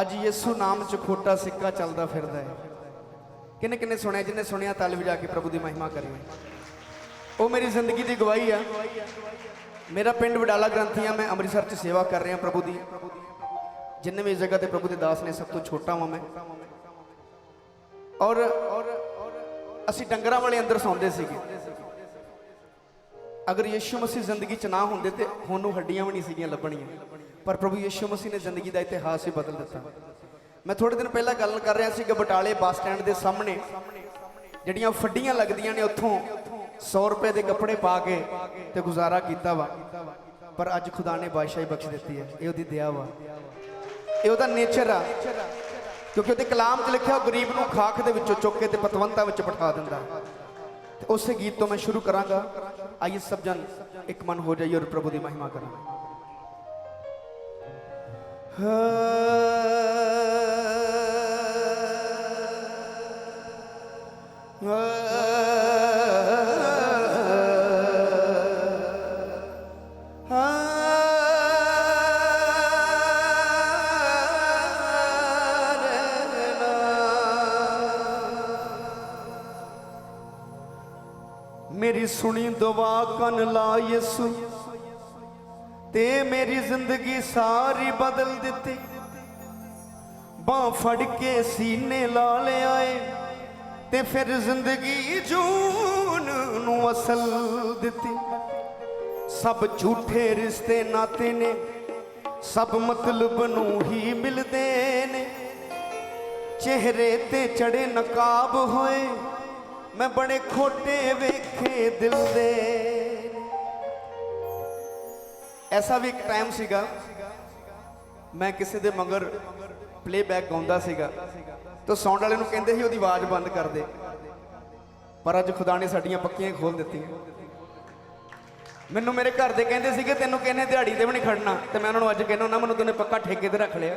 ਅੱਜ ਯਿਸੂ ਨਾਮ ਚ ਖੋਟਾ ਸਿੱਕਾ ਚੱਲਦਾ ਫਿਰਦਾ ਹੈ। ਕਿੰਨੇ ਕਿੰਨੇ ਸੁਣਿਆ, ਜਿੰਨੇ ਸੁਣਿਆ ਤਲ ਵੀ ਜਾ ਕੇ ਪ੍ਰਭੂ ਦੀ ਮਹਿਮਾ ਕਰੀ। ਉਹ ਮੇਰੀ ਜ਼ਿੰਦਗੀ ਦੀ ਗਵਾਹੀ ਆ। ਮੇਰਾ ਪਿੰਡ ਵਡਾਲਾ ਗ੍ਰੰਥੀਆਂ ਮੈਂ ਅੰਮ੍ਰਿਤਸਰ ਚ ਸੇਵਾ ਕਰ ਰਿਹਾ ਪ੍ਰਭੂ ਦੀ। ਜਿੰਨੇ ਵੀ ਇਸ ਜਗ੍ਹਾ ਤੇ ਪ੍ਰਭੂ ਦੇ ਦਾਸ ਨੇ ਸਭ ਤੋਂ ਛੋਟਾ ਹਾਂ ਮੈਂ। ਔਰ ਅਸੀਂ ਡੰਗਰਾਂ ਵਾਲੇ ਅੰਦਰ ਸੌਂਦੇ ਸੀਗੇ। ਅਗਰ ਯਿਸੂ ਮਸੀਹ ਜ਼ਿੰਦਗੀ ਚ ਨਾ ਹੁੰਦੇ ਤੇ ਹੁਣ ਨੂੰ ਹੱਡੀਆਂ ਵੀ ਨਹੀਂ ਸੀਗੀਆਂ ਲੱਭਣੀਆਂ। ਪਰ ਪ੍ਰਭੂ ਯਿਸੂ ਮਸੀਹ ਨੇ ਜ਼ਿੰਦਗੀ ਦਾ ਇਤਿਹਾਸ ਹੀ ਬਦਲ ਦਿੱਤਾ। ਮੈਂ ਥੋੜੇ ਦਿਨ ਪਹਿਲਾਂ ਗੱਲ ਕਰ ਰਿਹਾ ਸੀ ਕਿ ਬਟਾਲੇ ਬੱਸ ਸਟੈਂਡ ਦੇ ਸਾਹਮਣੇ ਜਿਹੜੀਆਂ ਫੱਡੀਆਂ ਲੱਗਦੀਆਂ ਨੇ ਉੱਥੋਂ 100 ਰੁਪਏ ਦੇ ਕੱਪੜੇ ਪਾ ਕੇ ਤੇ ਗੁਜ਼ਾਰਾ ਕੀਤਾ ਵਾ। ਪਰ ਅੱਜ ਖੁਦਾ ਨੇ ਬਾਦਸ਼ਾਹੀ ਬਖਸ਼ ਦਿੱਤੀ ਹੈ। ਇਹ ਉਹਦੀ ਦਇਆ ਵਾ। ਇਹ ਉਹਦਾ ਨੇਚਰ ਆ। ਕਿਉਂਕਿ ਉਹਦੇ ਕਲਾਮ 'ਚ ਲਿਖਿਆ ਉਹ ਗਰੀਬ ਨੂੰ ਖਾਖ ਦੇ ਵਿੱਚੋਂ ਚੁੱਕ ਕੇ ਤੇ ਪਤਵੰਤਾ ਵਿੱਚ ਬਿਠਾ ਦਿੰਦਾ। تو گیت تو میں شروع کراں گا۔ آئیے سب جان ایک من ہو جائے اور پربھو دی مہما کریں۔ ہاں۔ ਮੇਰੀ ਸੁਣੀ ਦੁਆ ਕੰਨ ਲਾ ਯਿਸੂ। ਤੇ ਮੇਰੀ ਜ਼ਿੰਦਗੀ ਸਾਰੀ ਬਦਲ ਦਿੱਤੀ। ਬਾਹ ਫੜ ਕੇ ਸੀਨੇ ਲਾ ਲਿਆਏ ਤੇ ਫਿਰ ਜ਼ਿੰਦਗੀ ਜੂਨ ਨੂੰ ਅਸਲ ਦਿੱਤੀ। ਸਭ ਝੂਠੇ ਰਿਸ਼ਤੇ ਨਾਤੇ ਨੇ। ਸਭ ਮਤਲਬ ਨੂੰ ਹੀ ਮਿਲਦੇ ਨੇ। ਚਿਹਰੇ ਤੇ ਚੜੇ ਨਕਾਬ ਹੋਏ। ਮੈਂ ਬੜੇ ਖੋਟੇ ਵੇਖੇ ਦਿਲ ਦੇ। ਐਸਾ ਵੀ ਇੱਕ ਟਾਈਮ ਸੀਗਾ, ਮੈਂ ਕਿਸੇ ਦੇ ਮਗਰ ਪਲੇਬੈਕ ਗਾਉਂਦਾ ਸੀਗਾ, ਤਾਂ ਸਾਊਂਡ ਵਾਲੇ ਨੂੰ ਕਹਿੰਦੇ ਸੀ ਉਹਦੀ ਆਵਾਜ਼ ਬੰਦ ਕਰ ਦੇ। ਪਰ ਅੱਜ ਖੁਦਾ ਨੇ ਸਾਡੀਆਂ ਪੱਕੀਆਂ ਖੋਲ ਦਿੱਤੀਆਂ। ਮੈਨੂੰ ਮੇਰੇ ਘਰ ਦੇ ਕਹਿੰਦੇ ਸੀਗੇ, ਤੈਨੂੰ ਕਹਿੰਨੇ ਦਿਹਾੜੀ ਤੇ ਵੀ ਨਹੀਂ ਖੜਨਾ? ਤੇ ਮੈਂ ਉਹਨਾਂ ਨੂੰ ਅੱਜ ਕਹਿੰਦਾ ਨਾ ਮੈਨੂੰ ਤੈਨੂੰ ਪੱਕਾ ਠੇਕੇ ਤੇ ਰੱਖ ਲਿਆ।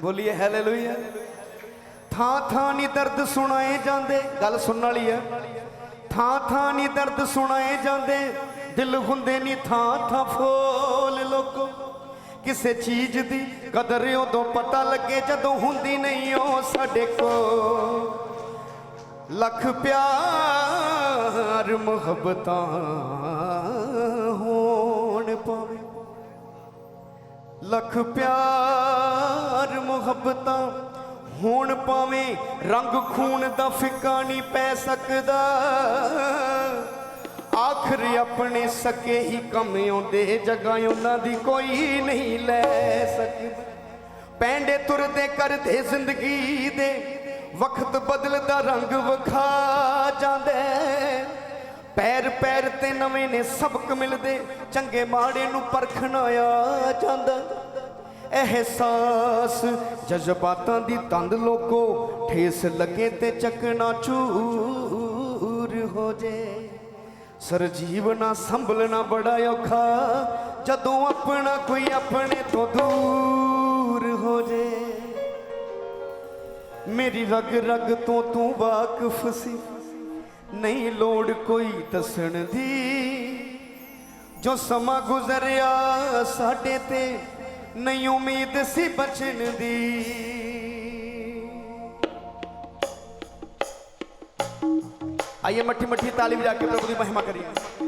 ਬੋਲੀਏ ਹਾਲੇਲੂਇਆ ਥਾਂ ਥਾਂ ਨੀ ਦਰਦ ਸੁਣਾਏ ਜਾਂਦੇ, ਗੱਲ ਸੁਣਨ ਵਾਲੀ ਹੈ ਥਾਂ ਥਾਂ ਨੀ ਦਰਦ ਸੁਣਾਏ ਜਾਂਦੇ, ਦਿਲ ਹੁੰਦੇ ਨੀ ਥਾਂ ਥਾਂ ਫੋਲ ਲੋਕੋ। ਕਿਸੇ ਚੀਜ਼ ਦੀ ਕਦਰ ਉਦੋਂ ਪਤਾ ਲੱਗੇ ਜਦੋਂ ਹੁੰਦੀ ਨਹੀਂ ਉਹ ਸਾਡੇ ਕੋਲ। ਲੱਖ ਪਿਆਰ ਮੁਹੱਬਤਾਂ ਹੋਣ ਪਾਵੇ ਲੱਖ ਪਿਆਰ ਮੁਹੱਬਤਾਂ ਹੁਣ ਭਾਵੇਂ ਰੰਗ ਖੂਨ ਦਾ ਫਿੱਕਾ ਨਹੀਂ ਪੈ ਸਕਦਾ। ਆਖਰ ਆਪਣੇ ਸਕੇ ਹੀ ਕੰਮ ਆਉਂਦੇ, ਜਗ੍ਹਾ ਉਹਨਾਂ ਦੀ ਕੋਈ ਨਹੀਂ ਲੈ ਸਕਦਾ। ਪੈਂਡੇ ਤੁਰਦੇ ਕਰਦੇ ਜ਼ਿੰਦਗੀ ਦੇ, ਵਕਤ ਬਦਲਦਾ ਰੰਗ ਵਿਖਾ ਜਾਂਦਾ ਪੈਰ ਪੈਰ ਤੇ ਨਵੇਂ ਨੇ ਸਬਕ ਮਿਲਦੇ, ਚੰਗੇ ਮਾੜੇ ਨੂੰ ਪਰਖਣਾ ਆ ਜਾਂਦਾ। ਅਹਿਸਾਸ ਜਜ਼ਬਾਤਾਂ ਦੀ ਤੰਦ ਲੋਕੋ, ਠੇਸ ਲੱਗੇ ਤੇ ਚੱਕਣਾ ਚੂਰ ਹੋ ਜੇ। ਸਰਜੀਵ ਨਾ ਸੰਭਲਣਾ ਬੜਾ ਔਖਾ, ਜਦੋਂ ਆਪਣਾ ਕੋਈ ਆਪਣੇ ਤੋਂ ਦੂਰ ਹੋ ਜੇ। ਮੇਰੀ ਰਗ ਰਗ ਤੋਂ ਤੂੰ ਵਾਕਿਫ ਸੀ, ਨਹੀਂ ਲੋੜ ਕੋਈ ਦੱਸਣ ਦੀ। ਜੋ ਸਮਾਂ ਗੁਜ਼ਰਿਆ ਸਾਡੇ ਤੇ ਨਹੀਂ ਉਮੀਦ ਸੀ ਬਚਨ ਦੀ। ਆਈਏ ਮੱਠੀ ਮੱਠੀ ਤਾਲੀ ਵਜਾ ਕੇ ਪ੍ਰਭੂ ਦੀ ਮਹਿਮਾ ਕਰੀਏ।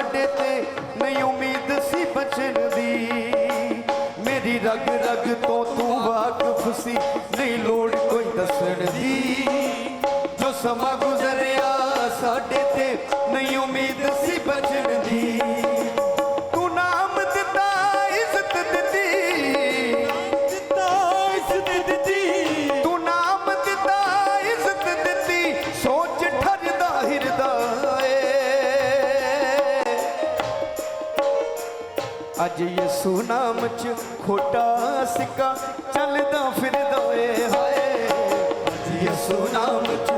ਸਾਡੇ ਤੇ ਨਹੀਂ ਉਮੀਦ ਸੀ ਬਚਣ ਦੀ। ਮੇਰੀ ਰਗ ਰਗ ਤੋਂ ਤੂੰ ਵਾਕਿਫ ਸੀ, ਨਹੀਂ ਲੋੜ ਕੋਈ ਦੱਸਣ ਦੀ। ਜੋ ਸਮਾਂ ਅੱਜ ਯਿਸੂ ਨਾਮ ਚ ਖੋਟਾ ਸਿੱਕਾ ਚੱਲਦਾ ਫਿਰਦਾ ਏ ਹਾਏ। ਅੱਜ ਯਿਸੂ ਨਾਮ ਚ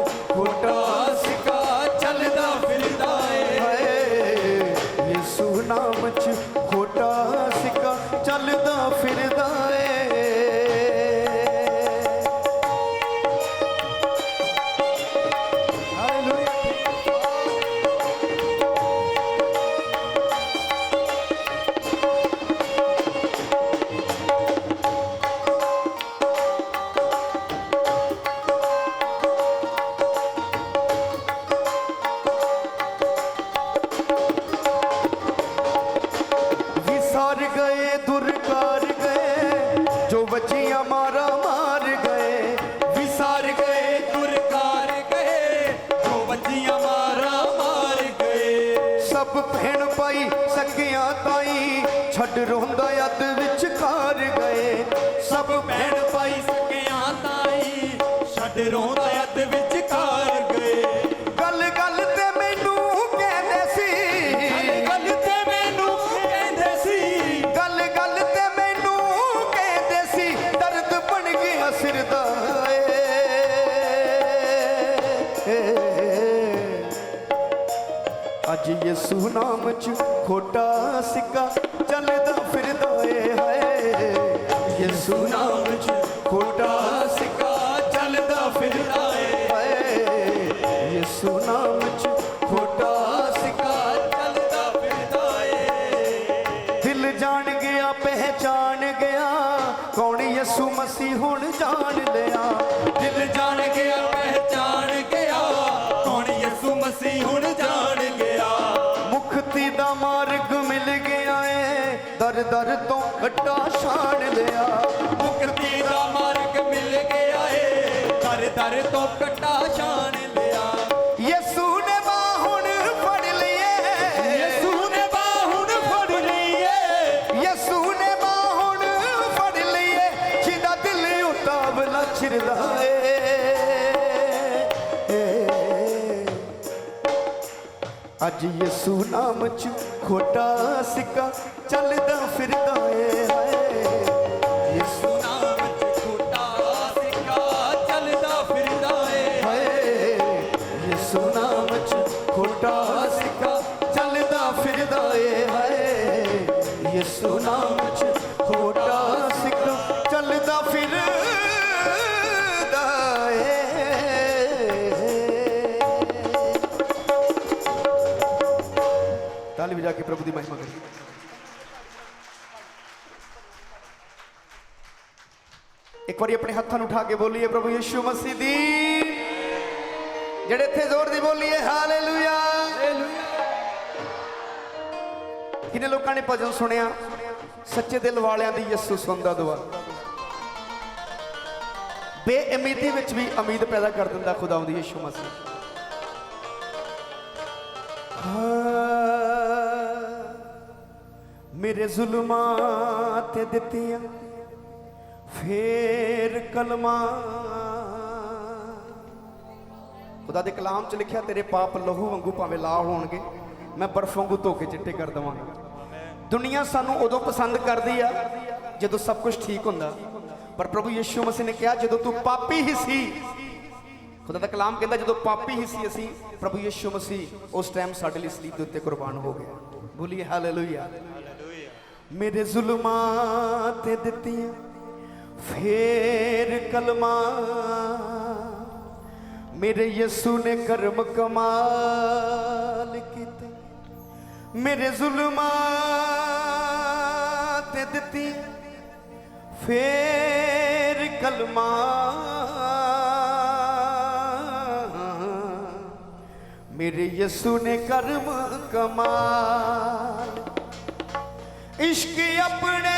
ਮਾਰਾ ਮਾਰ ਗਏ, ਵਿਸਾਰ ਗਏ ਗੁਰਕਾਰ ਗਏ, ਜੋ ਵੱਜੀਆਂ ਮਾਰਾ ਮਾਰ ਗਏ। ਸਭ ਭੈਣ ਭਾਈ ਸਕਿਆ ਤਾਈ, ਛੱਡ ਰੋਂਦਾ ਅੱਧ ਵਿੱਚ ਖਾਰ ਗਏ। ਸਭ ਭੈਣ ਭਾਈ ਸਕਿਆਂ ਤਾਈ, ਛੱਡ ਰੋਂਦਾ ਅੱਧ ਵਿੱਚ ਅੱਜ ਯਿਸੂ ਚ ਖੋਟਾ ਸਿੱਕਾ ਚੱਲਦਾ ਫਿਰਦਾ ਏ ਹਾਏ। ਯਿਸੂ ਨਾਮ ਚ ਖੋਟਾ ਸਿੱਕਾ ਚੱਲਦਾ ਫਿਰਦਾ ਏ ਹਾਏ। ਯਿਸੂ ਨਾਮ ਚ ਦਰ ਤੋਂ ਕਟਾ ਛਾਣ ਲਿਆ। ਯਿਸੂ ਨੇ ਫੜ ਲਈਏ। ਯਿਸੂ ਨੇ ਫੜ ਲਈਏ। ਯਿਸੂ ਨੇ ਬਾਹ ਹੁਣ ਫੜ ਲਈਏ। ਜਿਹਦਾ ਦਿਲ ਉਤਾਵਲਾ ਛਿਰਦਾ ਏ। ਅੱਜ ਯਿਸੂ ਨਾਮ ਚ ਖੋਟਾ ਸਿੱਕਾ ਚੱਲਦਾ ਫਿਰਦਾ ਏ। ਕੇ ਪ੍ਰਭੂ ਦੀ ਮਹਿਮਾ ਕਰੀਏ ਇੱਕ ਵਾਰੀ ਆਪਣੇ ਹੱਥਾਂ ਨੂੰ ਉਠਾ ਕੇ ਬੋਲੀਏ, ਪ੍ਰਭੂ ਯਿਸੂ ਮਸੀਹ ਦੀ। ਜਿਹੜੇ ਇੱਥੇ ਜ਼ੋਰ ਦੀ ਬੋਲੀਏ ਹਾਲੇਲੂਇਆ। ਕਿੰਨੇ ਲੋਕਾਂ ਨੇ ਭਜਨ ਸੁਣਿਆ? ਸੱਚੇ ਦਿਲ ਵਾਲਿਆਂ ਦੀ ਯਿਸੂ ਸੁਣਦਾ ਦੁਆ। ਬੇਉਮੀਦੀ ਵਿੱਚ ਵੀ ਉਮੀਦ ਪੈਦਾ ਕਰ ਦਿੰਦਾ ਖੁਦਾਵੰਦ ਯਿਸੂ ਮਸੀਹ। ਮੇਰੇ ਜ਼ੁਲਮਾਂ ਤੇ ਦਿੱਤੀਆਂ ਫੇਰ ਕਲਮਾਂ। ਖੁਦਾ ਦੇ ਕਲਾਮ ਚ ਲਿਖਿਆ, ਤੇਰੇ ਪਾਪ ਲਹੂ ਵਾਂਗੂ ਭਾਵੇਂ ਲਾ ਹੋਣਗੇ, ਮੈਂ ਬਰਫ਼ ਵਾਂਗੂ ਧੋ ਕੇ ਚਿੱਟੇ ਕਰ ਦਵਾਂਗਾ। ਦੁਨੀਆ ਸਾਨੂੰ ਉਦੋਂ ਪਸੰਦ ਕਰਦੀ ਆ ਜਦੋਂ ਸਭ ਕੁਝ ਠੀਕ ਹੁੰਦਾ। ਪਰ ਪ੍ਰਭੂ ਯਿਸੂ ਮਸੀਹ ਨੇ ਕਿਹਾ, ਜਦੋਂ ਤੂੰ ਪਾਪੀ ਹੀ ਸੀ, ਖੁਦਾ ਦਾ ਕਲਾਮ ਕਹਿੰਦਾ, ਜਦੋਂ ਪਾਪੀ ਹੀ ਸੀ ਅਸੀਂ, ਪ੍ਰਭੂ ਯਿਸੂ ਮਸੀਹ ਉਸ ਟਾਈਮ ਸਾਡੇ ਲਈ ਸਲੀਬ ਦੇ ਉੱਤੇ ਕੁਰਬਾਨ ਹੋ ਗਿਆ। ਬੋਲੀਏ ਹਾਲੇਲੂਇਆ ਮੇਰੇ ਜ਼ੁਲਮਾਂ ਤੇ ਦਿੱਤੀਆਂ ਫੇਰ ਕਲਮਾਂ ਮੇਰੇ ਯਿਸੂ ਨੇ ਕਰਮ ਕਮਾਲ ਕੀਤੇ ਮੇਰੇ ਜ਼ੁਲਮਾਂ ਤੇ ਦਿੱਤੀ ਫੇਰ ਕਲਮਾਂ ਮੇਰੇ ਯਿਸੂ ਨੇ ਕਰਮ ਕਮਾਲ ਇਸ਼ਕ ਆਪਣੇ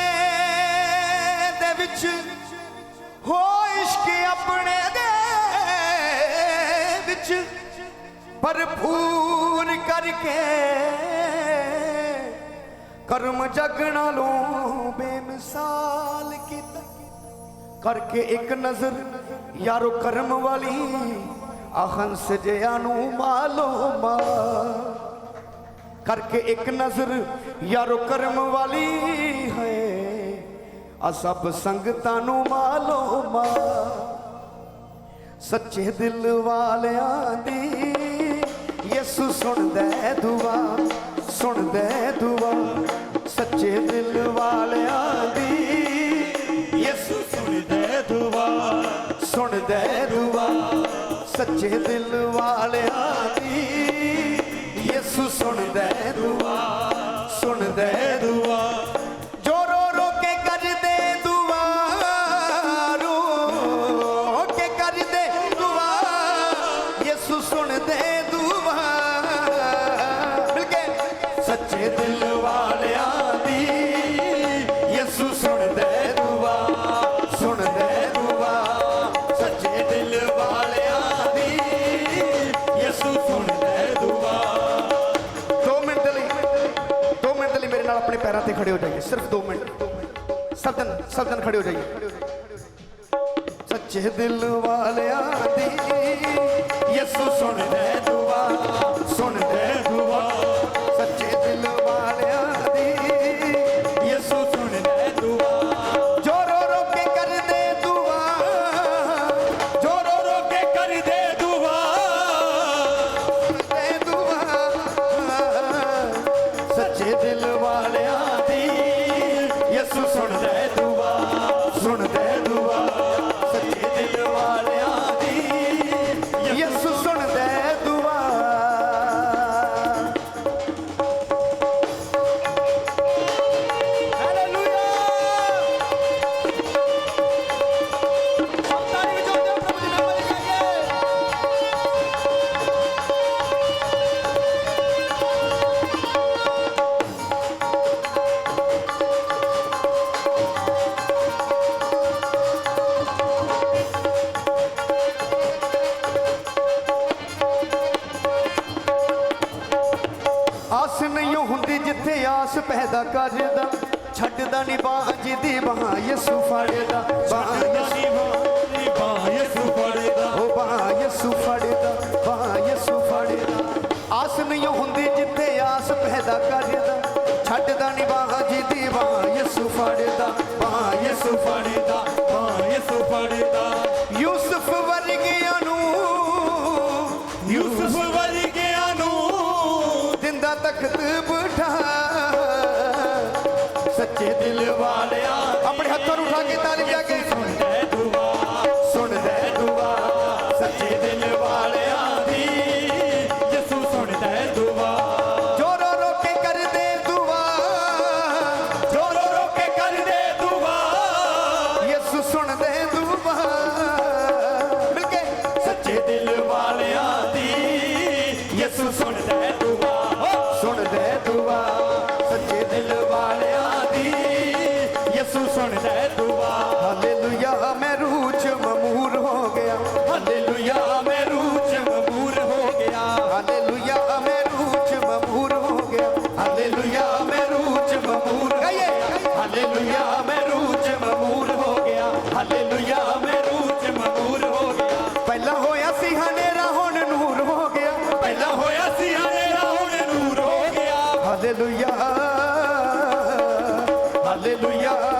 ਦੇ ਵਿੱਚ। ਹੋ ਇਸ਼ਕ ਆਪਣੇ ਦੇ ਵਿੱਚ। ਭਰਪੂਰ ਕਰਕੇ ਕਰਮ ਜਗ ਨਾਲੋਂ ਬੇਮਿਸਾਲ ਕੀਤਾ। ਕਰਕੇ ਇੱਕ ਨਜ਼ਰ ਯਾਰੋ ਕਰਮ ਵਾਲੀ ਆਖਨ ਸਜਿਆ ਨੂੰ ਮਾਲੋ ਮਾ ਕਰਕੇ ਇੱਕ ਨਜ਼ਰ ਯਾਰੋ ਕਰਮ ਵਾਲੀ ਹੈ। ਆ ਸਭ ਸੰਗਤਾਂ ਨੂੰ ਮਾਲੋ ਮਾ। ਸੱਚੇ ਦਿਲ ਵਾਲਿਆਂ ਦੀ ਯਿਸੂ ਸੁਣਦਾ ਹੈ ਦੁਆ, ਸੁਣਦਾ ਹੈ ਦੁਆ। ਸੱਚੇ ਦਿਲ ਵਾਲਿਆਂ ਦੀ ਯਿਸੂ ਸੁਣਦੇ ਦੁਆ, ਸੁਣਦਾ ਹੈ ਦੁਆ। ਸੱਚੇ ਦਿਲ ਵਾਲਿਆਂ ਦੀ ਯਿਸੂ ਸੁਣਦਾ ਹੈ ਦੁਆ। ਸੁਣਦਾ ਦੁਆ। ਜੋ ਰੋ ਰੋ ਕੇ ਕਰਦੇ ਦੁਆ ਰੋ ਕੇ ਕਰਦੇ ਦੁਆ। ਯਿਸੂ ਸੁਣਦੇ सिर्फ दो मिनट सब जन सब जन खड़े हो जाइए सच्चे दिल वालिया दी यसु सुन दे दुआ सुन दे दुआ ਕਰਦਾ ਛੱਡਦਾ ਨਹੀਂ ਬਾਹ ਜਿਹਦੀ ਬਾਹ ਯਿਸੂ ਫੜਦਾ ਬਾਹ ਸੱਚੇ ਦਿਲ ਵਾਲਿਆ ਆਪਣੇ ਹੱਥਾਂ ਨੂੰ ਉਠਾ ਕੇ ਤਾਲੀ ਵਜਾ ਕੇ। ਯਿਸੂ ਸੁਣਦਾ ਦੁਆ। ਹਾਲੇਲੂਇਆ ਮੈਂ ਰੂਹ ਚ ਮਮੂਰ ਹੋ ਗਿਆ। ਹਾਲੇਲੂਇਆ ਮੈਂ ਰੂਹ ਚ ਮਬੂਰ ਹੋ ਗਿਆ। ਹਾਲੇਲੂਇਆ ਮੈਂ ਰੂਹ ਚ ਮਮੂਰ ਹੋ ਗਿਆ। ਹਾਲੇਲੂਇਆ ਮੈਂ ਰੂਹ ਚ ਮਮੂਰ ਗਾਈਏ ਹਾਲੇਲੂਇਆ ਮੈਂ ਰੂਹ ਚ ਮਬੂਰ ਹੋ ਗਿਆ। ਹਾਲੇਲੂਇਆ ਮੈਂ ਰੂਹ ਚ ਮਬੂਰ ਹੋ ਗਿਆ। ਪਹਿਲਾਂ ਹੋਇਆ ਸੀ ਹਨੇਰਾ ਹੁਣ ਨੂਰ ਹੋ ਗਿਆ। ਪਹਿਲਾਂ ਹੋਇਆ ਸੀ ਹਨੇਰਾ ਹੁਣ ਨੂਰ ਹੋ ਗਿਆ। ਹਾਲੇਲੂਇਆ। ਹਾਲੇਲੂਇਆ।